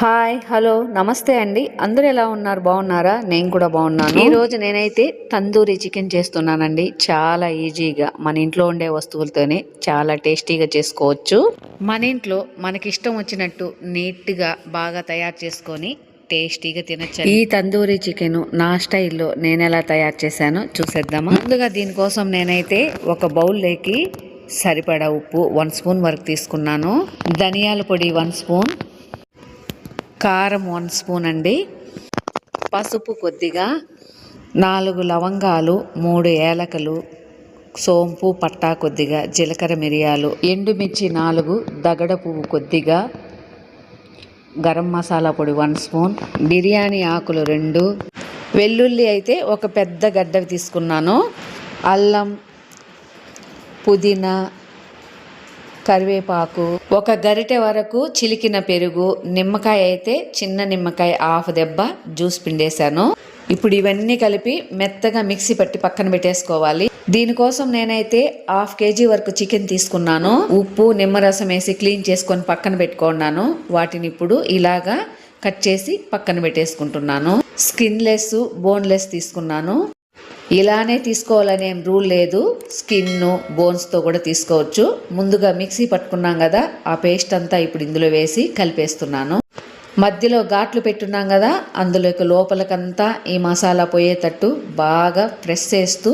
Hi hello నమస్తే అండి. అందరూ ఎలా ఉన్నారు? బాగున్నారా? నేను కూడా బాగున్నాను. ఈ రోజు నేనైతే తందూరి చికెన్ చేస్తున్నానండి. చాలా ఈజీగా మన ఇంట్లో ఉండే వస్తువులతోనే చాలా టేస్టీగా చేసుకోవచ్చు. మన ఇంట్లో మనకి ఇష్టం వచ్చినట్టు నీట్గా బాగా తయారు చేసుకొని టేస్టీగా తినచ్చు ఈ తందూరి చికెన్ నా స్టైల్లో నేను ఎలా తయారు చేశానో చూసేద్దామా? ముందుగా దీనికోసం నేనైతే ఒక బౌల్లోకి సరిపడా ఉప్పు వన్ స్పూన్ వరకు తీసుకున్నాను. ధనియాల పొడి వన్ స్పూన్. కారం వన్ స్పూన్ అండి. పసుపు కొద్దిగా నాలుగు లవంగాలు మూడు ఏలకలు సోంపు పట్టా కొద్దిగా జీలకర్ర మిరియాలు ఎండుమిర్చి నాలుగు దగడ పువ్వు కొద్దిగా గరం మసాలా పొడి వన్ స్పూన్ బిర్యానీ ఆకులు రెండు. వెల్లుల్లి అయితే ఒక పెద్ద గడ్డ తీసుకున్నాను. అల్లం పుదీనా కరివేపాకు. ఒక గరిటె వరకు చిలికిన పెరుగు నిమ్మకాయ అయితే చిన్న నిమ్మకాయ హాఫ్ దెబ్బ జ్యూస్ పిండేశాను. ఇప్పుడు ఇవన్నీ కలిపి మెత్తగా మిక్సీ పట్టి పక్కన పెట్టేసుకోవాలి. దీనికోసం నేనైతే హాఫ్ కేజీ వరకు చికెన్ తీసుకున్నాను. ఉప్పు నిమ్మరసం వేసి క్లీన్ చేసుకొని పక్కన పెట్టుకున్నాను. వాటిని ఇప్పుడు ఇలాగా కట్ చేసి పక్కన పెట్టేసుకుంటున్నాను. స్కిన్లెస్ బోన్లెస్ తీసుకున్నాను. ఇలానే తీసుకోవాలనే రూల్ లేదు. స్కిన్ బోన్స్తో కూడా తీసుకోవచ్చు. ముందుగా మిక్సీ పట్టుకున్నాం కదా ఆ పేస్ట్ అంతా ఇప్పుడు ఇందులో వేసి కలిపేస్తున్నాను. మధ్యలో ఘాట్లు పెట్టున్నాం కదా అందులోకి లోపలకంతా ఈ మసాలా పోయేటట్టు బాగా ప్రెస్ చేస్తూ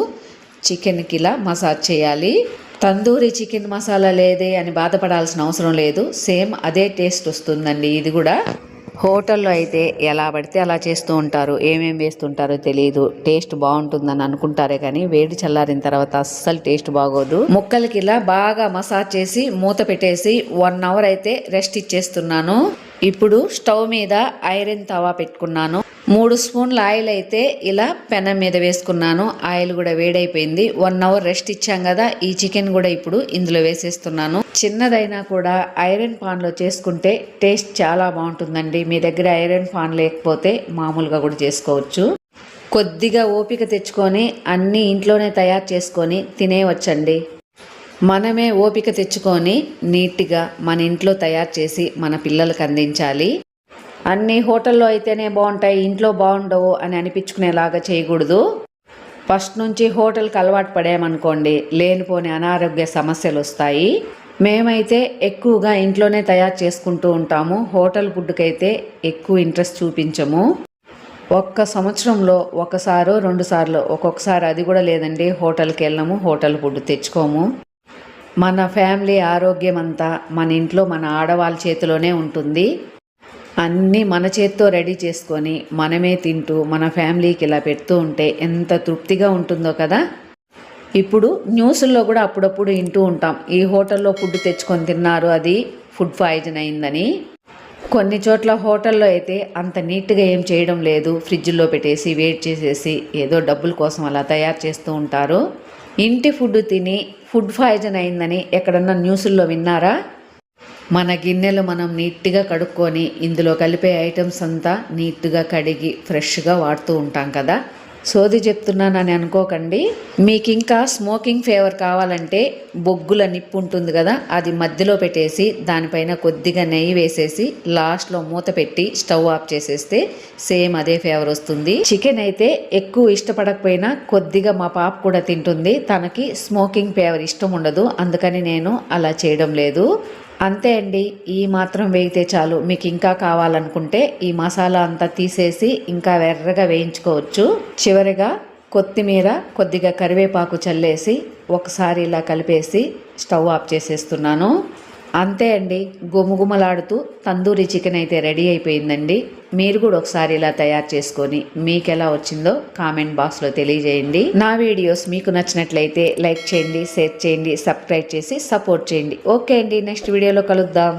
చికెన్కి ఇలా మసాజ్ చేయాలి. తందూరి చికెన్ మసాలా లేదే అని బాధపడాల్సిన అవసరం లేదు. సేమ్ అదే టేస్ట్ వస్తుందండి ఇది కూడా. హోటల్లో అయితే ఎలా పడితే అలా చేస్తూ ఉంటారు ఏమేమి వేస్తుంటారో తెలియదు టేస్ట్ బాగుంటుందని అనుకుంటారే కానీ వేడి చల్లారిన తర్వాత అస్సలు టేస్ట్ బాగోదు. ముక్కలకి ఇలా బాగా మసాజ్ చేసి మూత పెట్టేసి వన్ అవర్ అయితే రెస్ట్ ఇచ్చేస్తున్నాను. ఇప్పుడు స్టవ్ మీద ఐరన్ తవా పెట్టుకున్నాను. మూడు స్పూన్ల ఆయిల్ అయితే ఇలా పెనం మీద వేసుకున్నాను. ఆయిల్ కూడా వేడైపోయింది. వన్ అవర్ రెస్ట్ ఇచ్చాం కదా ఈ చికెన్ కూడా ఇప్పుడు ఇందులో వేసేస్తున్నాను. చిన్నదైనా కూడా ఐరన్ పాన్లో చేసుకుంటే టేస్ట్ చాలా బాగుంటుందండి. మీ దగ్గర ఐరన్ పాన్ లేకపోతే మామూలుగా కూడా చేసుకోవచ్చు. కొద్దిగా ఓపిక తెచ్చుకొని అన్నీ ఇంట్లోనే తయారు చేసుకొని తినేవచ్చండి మనమే ఓపిక తెచ్చుకొని నీట్గా మన ఇంట్లో తయారు చేసి మన పిల్లలకు అందించాలి. అన్ని హోటల్లో అయితేనే బాగుంటాయి ఇంట్లో బాగుండవు అని అనిపించుకునేలాగా చేయకూడదు. ఫస్ట్ నుంచి హోటల్కి అలవాటు పడామనుకోండి లేనిపోని అనారోగ్య సమస్యలు వస్తాయి మేమైతే ఎక్కువగా ఇంట్లోనే తయారు చేసుకుంటూ ఉంటాము హోటల్ ఫుడ్కైతే ఎక్కువ ఇంట్రెస్ట్ చూపించము. ఒక్క సంవత్సరంలో ఒకసారో రెండు సార్లు ఒక్కొక్కసారి అది కూడా లేదండి హోటల్కి వెళ్ళము హోటల్ ఫుడ్ తెచ్చుకోము. మన ఫ్యామిలీ ఆరోగ్యం అంతా మన ఇంట్లో మన ఆడవాళ్ళ చేతిలోనే ఉంటుంది. అన్నీ మన చేత్తో రెడీ చేసుకొని మనమే తింటూ మన ఫ్యామిలీకి ఇలా పెడుతూ ఉంటే ఎంత తృప్తిగా ఉంటుందో కదా? ఇప్పుడు న్యూస్లో కూడా అప్పుడప్పుడు వింటూ ఉంటాం ఈ హోటల్లో ఫుడ్ తెచ్చుకొని తిన్నారు అది ఫుడ్ పాయిజన్ అయిందని. కొన్ని చోట్ల హోటల్లో అయితే అంత నీట్గా ఏం చేయడం లేదు ఫ్రిడ్జ్లో పెట్టేసి వెయిట్ చేసేసి ఏదో డబ్బుల కోసం అలా తయారు చేస్తూ ఉంటారు. ఇంటి ఫుడ్ తిని ఫుడ్ పాయిజన్ అయిందని ఎక్కడన్నా న్యూస్ల్లో విన్నారా? మన గిన్నెలు మనం నీట్గా కడుక్కొని ఇందులో కలిపే ఐటమ్స్ అంతా నీట్గా కడిగి ఫ్రెష్గా వాడుతూ ఉంటాం కదా. సోది చెప్తున్నానని అనుకోకండి. మీకు ఇంకా స్మోకింగ్ ఫ్లేవర్ కావాలంటే బొగ్గుల నిప్పు ఉంటుంది కదా అది మధ్యలో పెట్టేసి దానిపైన కొద్దిగా నెయ్యి వేసేసి లాస్ట్లో మూత పెట్టి స్టవ్ ఆఫ్ చేసేస్తే సేమ్ అదే ఫ్లేవర్ వస్తుంది. చికెన్ అయితే ఎక్కువ ఇష్టపడకపోయినా కొద్దిగా మా పాప కూడా తింటుంది. తనకి స్మోకింగ్ ఫ్లేవర్ ఇష్టం ఉండదు అందుకని నేను అలా చేయడం లేదు. అంతే అండి ఈ మాత్రం వేగితే చాలు. మీకు ఇంకా కావాలనుకుంటే ఈ మసాలా అంతా తీసేసి ఇంకా వెర్రగా వేయించుకోవచ్చు. చివరిగా కొత్తిమీర కొద్దిగా కరివేపాకు చల్లేసి ఒకసారి ఇలా కలిపేసి స్టవ్ ఆఫ్ చేసేస్తున్నాను. అంతే అండి గుమగుమలాడుతూ తందూరి చికెన్ అయితే రెడీ అయిపోయిందండి. మీరు కూడా ఒకసారి ఇలా తయారు చేసుకొని మీకు ఎలా వచ్చిందో కామెంట్ బాక్స్లో తెలియజేయండి. నా వీడియోస్ మీకు నచ్చినట్లయితే లైక్ చేయండి షేర్ చేయండి సబ్స్క్రైబ్ చేసి సపోర్ట్ చేయండి. ఓకే అండి నెక్స్ట్ వీడియోలో కలుద్దాం.